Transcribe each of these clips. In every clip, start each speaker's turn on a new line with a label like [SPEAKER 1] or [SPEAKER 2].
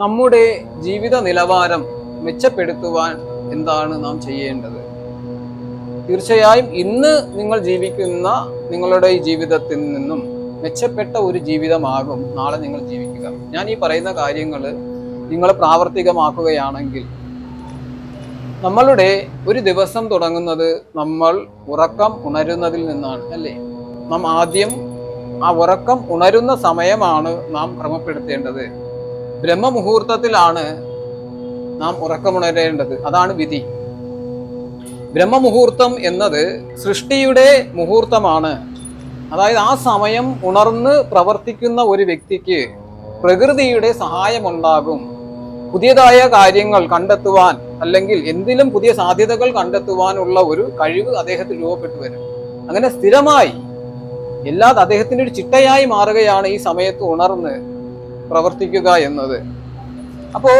[SPEAKER 1] നമ്മുടെ ജീവിത നിലവാരം മെച്ചപ്പെടുത്തുവാൻ എന്താണ് നാം ചെയ്യേണ്ടത്? തീർച്ചയായും ഇന്ന് നിങ്ങൾ ജീവിക്കുന്ന നിങ്ങളുടെ ജീവിതത്തിൽ നിന്നും മെച്ചപ്പെട്ട ഒരു ജീവിതമാകും നാളെ നിങ്ങൾ ജീവിക്കുക. ഞാൻ ഈ പറയുന്ന കാര്യങ്ങൾ നിങ്ങൾ പ്രാവർത്തികമാക്കുകയാണെങ്കിൽ നമ്മളുടെ ഒരു ദിവസം തുടങ്ങുന്നത് നമ്മൾ ഉറക്കം ഉണരുന്നതിൽ നിന്നാണ് അല്ലേ? നാം ആദ്യം ആ ഉറക്കം ഉണരുന്ന സമയമാണ് നാം ക്രമപ്പെടുത്തേണ്ടത്. ബ്രഹ്മമുഹൂർത്തത്തിലാണ് നാം ഉറക്കമുണരേണ്ടത്. അതാണ് വിധി. ബ്രഹ്മമുഹൂർത്തം എന്നത് സൃഷ്ടിയുടെ മുഹൂർത്തമാണ്. അതായത് ആ സമയം ഉണർന്ന് പ്രവർത്തിക്കുന്ന ഒരു വ്യക്തിക്ക് പ്രകൃതിയുടെ സഹായമുണ്ടാകും. പുതിയതായ കാര്യങ്ങൾ കണ്ടെത്തുവാൻ അല്ലെങ്കിൽ എന്തിലും പുതിയ സാധ്യതകൾ കണ്ടെത്തുവാനുള്ള ഒരു കഴിവ് അദ്ദേഹത്തിൽ രൂപപ്പെട്ടു വരും. അങ്ങനെ സ്ഥിരമായി എല്ലാ അദ്ദേഹത്തിന്റെ ഒരു ചിട്ടയായി മാറുകയാണ് ഈ സമയത്ത് ഉണർന്ന് പ്രവർത്തിക്കുക എന്നത്. അപ്പോ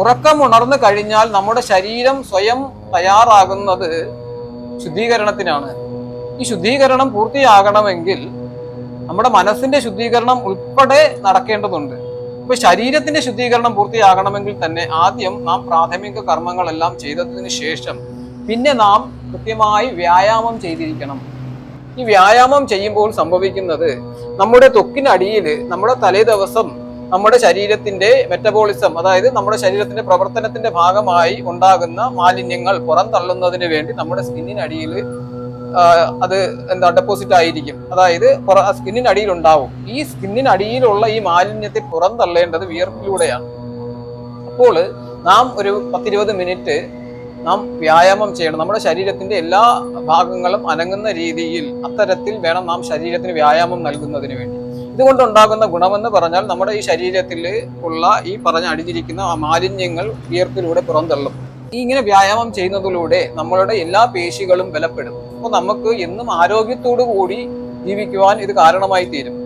[SPEAKER 1] ഉറക്കം ഉണർന്നു കഴിഞ്ഞാൽ നമ്മുടെ ശരീരം സ്വയം തയ്യാറാകുന്നത് ശുദ്ധീകരണത്തിനാണ്. ഈ ശുദ്ധീകരണം പൂർത്തിയാകണമെങ്കിൽ നമ്മുടെ മനസ്സിന്റെ ശുദ്ധീകരണം ഉൾപ്പെടെ നടക്കേണ്ടതുണ്ട്. ഇപ്പൊ ശരീരത്തിന്റെ ശുദ്ധീകരണം പൂർത്തിയാകണമെങ്കിൽ തന്നെ ആദ്യം നാം പ്രാഥമിക കർമ്മങ്ങളെല്ലാം ചെയ്തതിന് ശേഷം പിന്നെ നാം കൃത്യമായി വ്യായാമം ചെയ്തിരിക്കണം. ഈ വ്യായാമം ചെയ്യുമ്പോൾ സംഭവിക്കുന്നത് നമ്മുടെ തൊക്കിനടിയിൽ നമ്മുടെ തലേ ദിവസം നമ്മുടെ ശരീരത്തിന്റെ മെറ്റബോളിസം അതായത് നമ്മുടെ ശരീരത്തിന്റെ പ്രവർത്തനത്തിന്റെ ഭാഗമായി ഉണ്ടാകുന്ന മാലിന്യങ്ങൾ പുറന്തള്ളുന്നതിന് വേണ്ടി നമ്മുടെ സ്കിന്നിനടിയിൽ അത് എന്താ ഡെപ്പോസിറ്റ് ആയിരിക്കും. അതായത് സ്കിന്നിനടിയിൽ ഉണ്ടാവും. ഈ സ്കിന്നിനടിയിലുള്ള ഈ മാലിന്യത്തെ പുറന്തള്ളേണ്ടത് വിയർപ്പിലൂടെയാണ്. അപ്പോൾ നാം ഒരു പത്തിരുപത് മിനിറ്റ് നാം വ്യായാമം ചെയ്യണം. നമ്മുടെ ശരീരത്തിന്റെ എല്ലാ ഭാഗങ്ങളും അനങ്ങുന്ന രീതിയിൽ അത്തരത്തിൽ വേണം നാം ശരീരത്തിന് വ്യായാമം നൽകുന്നതിന് വേണ്ടി. ഇതുകൊണ്ടുണ്ടാകുന്ന ഗുണമെന്ന് പറഞ്ഞാൽ നമ്മുടെ ഈ ശരീരത്തിൽ ഉള്ള ഈ പറഞ്ഞ അടിഞ്ഞിരിക്കുന്ന മാലിന്യങ്ങൾ വിയർപ്പിലൂടെ പുറന്തള്ളും. ഈ ഇങ്ങനെ വ്യായാമം ചെയ്യുന്നതിലൂടെ നമ്മളുടെ എല്ലാ പേശികളും ബലപ്പെടും. അപ്പോൾ നമുക്ക് എന്നും ആരോഗ്യത്തോടു കൂടി ജീവിക്കുവാൻ ഇത് കാരണമായി തീരും.